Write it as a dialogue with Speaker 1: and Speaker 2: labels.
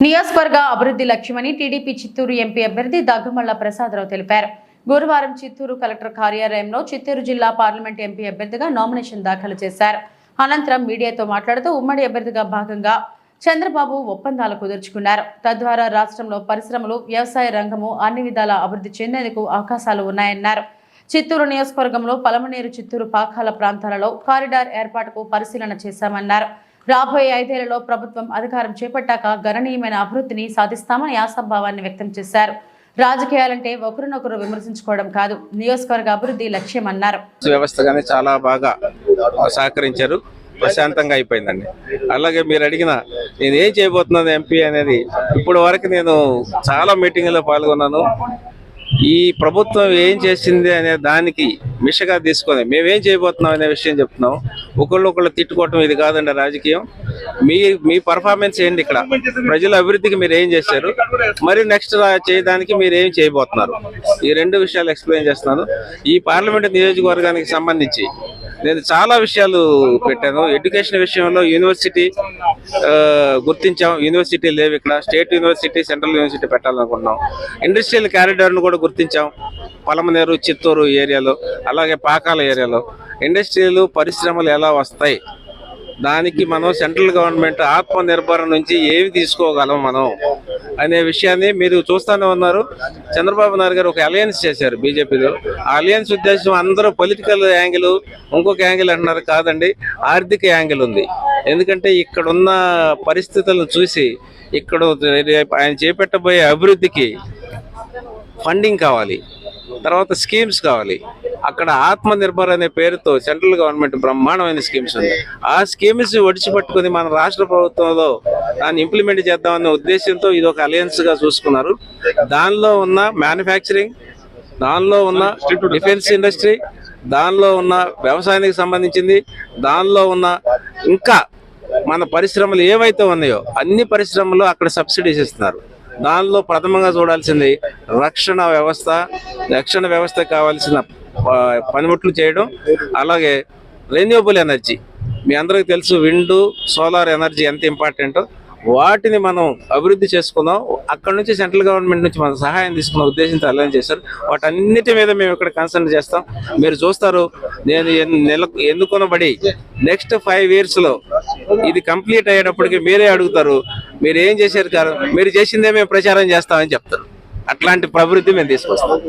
Speaker 1: నియోజకవర్గ అభివృద్ధి లక్ష్యమని టీడీపీ చిత్తూరు ఎంపీ అభ్యర్థి దగ్గమల్ల ప్రసాదరావు తెలిపారు. గురువారం చిత్తూరు కలెక్టర్ కార్యాలయంలో చిత్తూరు జిల్లా పార్లమెంట్ ఎంపీ అభ్యర్థిగా నామినేషన్ దాఖలు చేశారు. అనంతరం మీడియాతో మాట్లాడుతూ ఉమ్మడి అభ్యర్థిగా భాగంగా చంద్రబాబు ఒప్పందాలు కుదుర్చుకున్నారు. తద్వారా రాష్ట్రంలో పరిశ్రమలు వ్యవసాయ రంగము అన్ని విధాల అభివృద్ధి చెందేందుకు అవకాశాలు ఉన్నాయన్నారు. చిత్తూరు నియోజకవర్గంలో పలమనేరు చిత్తూరు పాకాల ప్రాంతాలలో కారిడార్ ఏర్పాటుకు పరిశీలన చేశామన్నారు. రాబోయే ఐదేళ్ళలో ప్రభుత్వం అధికారం చేపట్టాక గణనీయమైన అభివృద్ధిని సాధిస్తామని ఆశాభావాన్ని వ్యక్తం చేశారు. రాజకీయాలంటే ఒకరినొకరు విమర్శించుకోవడం కాదు నియోజకవర్గ అభివృద్ధి లక్ష్యం అన్నారు
Speaker 2: వ్యవస్థగానే చాలా బాగా సహకరించారు. ప్రశాంతంగా అయిపోయిందండి. అలాగే మీరు అడిగిన నేను ఏం చేయబోతున్నాను ఎంపీ అనేది ఇప్పటి వరకు నేను చాలా మీటింగ్లో పాల్గొన్నాను. ఈ ప్రభుత్వం ఏం చేసింది అనే దానికి మిషగా తీసుకొని మేమేం చేయబోతున్నాం అనే విషయం చెప్తున్నాం. ఒకళ్ళు ఒకళ్ళు తిట్టుకోవటం ఇది కాదండి రాజకీయం. మీ మీ పర్ఫార్మెన్స్ ఏంటి ఇక్కడ? ప్రజల అభివృద్ధికి మీరు ఏం చేశారు? మరి నెక్స్ట్ చేయడానికి మీరు ఏం చేయబోతున్నారు? ఈ రెండు విషయాలు ఎక్స్ప్లెయిన్ చేస్తున్నాను. ఈ పార్లమెంట్ నియోజకవర్గానికి సంబంధించి నేను చాలా విషయాలు పెట్టాను. ఎడ్యుకేషన్ విషయంలో యూనివర్సిటీ గుర్తించాం. యూనివర్సిటీ లేవు ఇక్కడ. స్టేట్ యూనివర్సిటీ సెంట్రల్ యూనివర్సిటీ పెట్టాలనుకున్నాం. ఇండస్ట్రియల్ క్యారిడార్ను కూడా గుర్తించాం. పలమనేరు చిత్తూరు ఏరియాలో అలాగే పాకాల ఏరియాలో. ఇండస్ట్రీలు పరిశ్రమలు ఎలా వస్తాయి? దానికి మనం సెంట్రల్ గవర్నమెంట్ ఆత్మనిర్భర నుంచి ఏమి తీసుకోగలం మనం? అనే విషయాన్ని మీరు చూస్తూనే ఉన్నారు. చంద్రబాబు నాయుడు గారు ఒక అలయన్స్ చేశారు బీజేపీలో. ఆ అలయన్స్ ఉద్దేశం అందరూ పొలిటికల్ యాంగిల్ ఇంకొక యాంగిల్ అంటున్నారు కాదండి ఆర్థిక యాంగిల్ ఉంది. ఎందుకంటే ఇక్కడ ఉన్న పరిస్థితులను చూసి ఇక్కడ ఆయన చేపట్టబోయే అభివృద్ధికి ఫండింగ్ కావాలి తర్వాత స్కీమ్స్ కావాలి. అక్కడ ఆత్మ నిర్భర్ అనే పేరుతో సెంట్రల్ గవర్నమెంట్ బ్రహ్మాండమైన స్కీమ్స్ ఉన్నాయి. ఆ స్కీమ్స్ ఒడిచిపట్టుకుని మన రాష్ట్ర ప్రభుత్వంలో దాన్ని ఇంప్లిమెంట్ చేద్దామనే ఉద్దేశంతో ఇది ఒక అలయన్స్గా చూసుకున్నారు. దానిలో ఉన్న మ్యానుఫ్యాక్చరింగ్ దానిలో ఉన్న డిఫెన్స్ ఇండస్ట్రీ దానిలో ఉన్న వ్యవసాయానికి సంబంధించింది దానిలో ఉన్న ఇంకా మన పరిశ్రమలు ఏవైతే ఉన్నాయో అన్ని పరిశ్రమలు అక్కడ సబ్సిడీస్ ఇస్తున్నారు. దానిలో ప్రథమంగా చూడాల్సింది రక్షణ వ్యవస్థ రక్షణ వ్యవస్థ కావాల్సిన పనిముట్లు చేయడం అలాగే రెన్యూబుల్ ఎనర్జీ మీ అందరికీ తెలుసు విండ్ సోలార్ ఎనర్జీ ఎంత ఇంపార్టెంటో వాటిని మనం అభివృద్ధి చేసుకుందాం. అక్కడ నుంచి సెంట్రల్ గవర్నమెంట్ నుంచి మనం సహాయం తీసుకున్న ఉద్దేశంతో అలైన్ చేశారు. వాటన్నిటి మీద మేము ఇక్కడ కన్సల్ట్ చేస్తాం. మీరు చూస్తారు నేను ఎన్- నెల ఎన్నుకొనబడి నెక్స్ట్ ఫైవ్ ఇయర్స్లో ఇది కంప్లీట్ అయ్యేటప్పటికి మీరే అడుగుతారు మీరు ఏం చేశారు కాదు మీరు చేసిందే మేము ప్రచారం చేస్తామని చెప్తారు. అట్లాంటి ప్రవృత్తి మేము తీసుకొస్తాం.